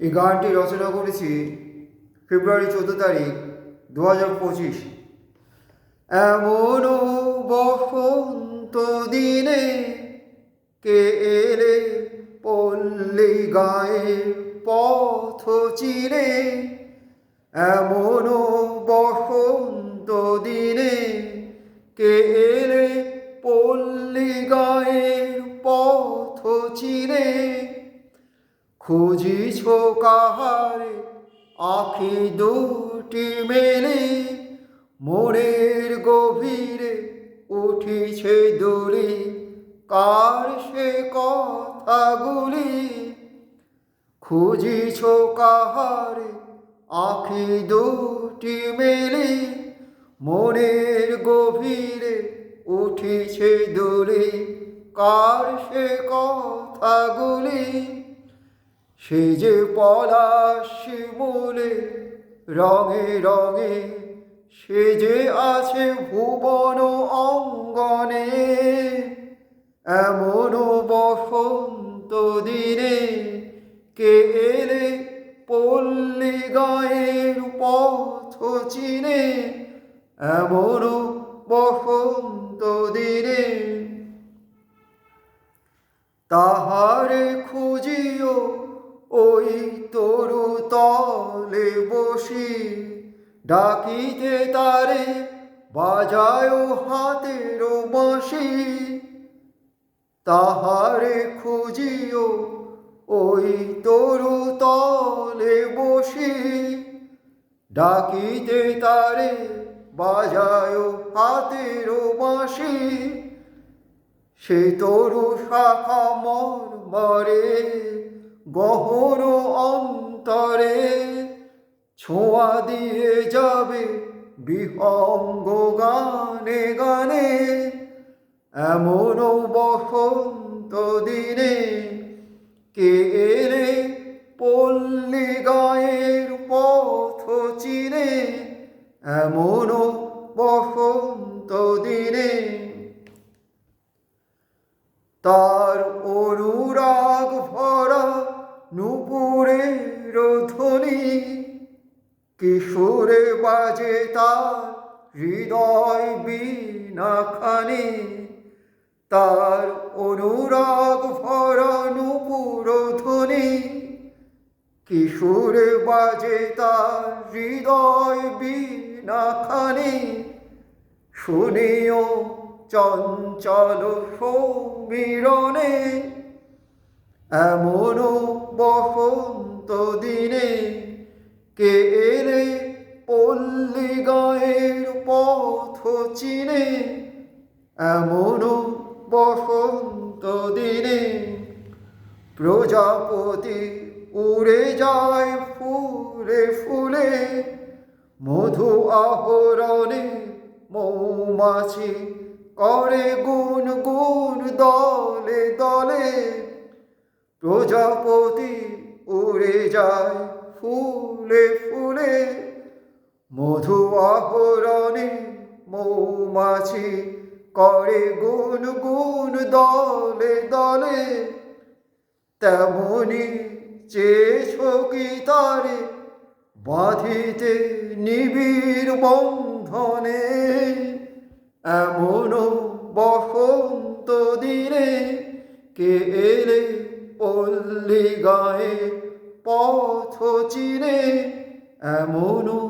এই গানটি রচনা করেছি ফেব্রুয়ারি চোদ্দ তারিখ দু হাজার পঁচিশ এমনও বসন্ত দিনে কে এলে পল্লী গায়ের পথ চিরে এমনও বসন্ত দিনে কে এলে খুঁজিছ কাহারে? আখি দুটি মেলে মনের গভীরে উঠিছে দূরে কার সে কথাগুলি? খুঁজিছ কাহারে? আখি দুটি মেলে মনের গভীরে উঠিছে দূরে কার সে কথাগুলি? সে যে পলাশ শিমুলে, রঙে রঙে, সে যে আছে ভুবন অঙ্গনে এমন বসন্ত দিনে কে এলে পল্লী গায়ের পথ চিনে এমন বসন্ত দিনে তাহারে খুঁজিও ওই তরু তলে বসি, ডাকিতে তারে বাজায় হাতের বাঁশি। তাহারে খুঁজিও ওই তরু তলে বসি, ডাকিতে তারে বাজায় হাতের বাঁশি। সে তরু শাখা মর মরে গহন অন্তরে ছোঁয়া দিয়ে যাবে বিহঙ্গ গানে গানে। এমন বসন্ত দিনে কে এলে পল্লী গায়ের পথ চিনে। এমন বসন্ত দিনে তার কিশোরে বাজে তার হৃদয় বিনাখানি। তার অনুরাগ ভরা নুপুর ধ্বনি কিশোরে বাজে তার হৃদয় বিনাখানি। শুনিও চঞ্চল সমীরণে, এমনও বসন্ত দিনে কে এলে পল্লী গায়ের পথ চিনে এমন বসন্ত দিনে প্রজাপতি উড়ে যায় ফুলে ফুলে, মধু আহরণে মৌমাছি করে গুন গুন দলে দলে, প্রজাপতি উড়ে যায় ফুলে ফুলে মধু আহরণে মৌমাছি করে গুন গুন দলে দলে। তেমনি চেয়েছ কি তারে বাঁধিতে নিবিড় বন্ধনে এমন বসন্ত দিনে কে এলে পল্লী গায়ে চিনে এমন বসন্ত দিনে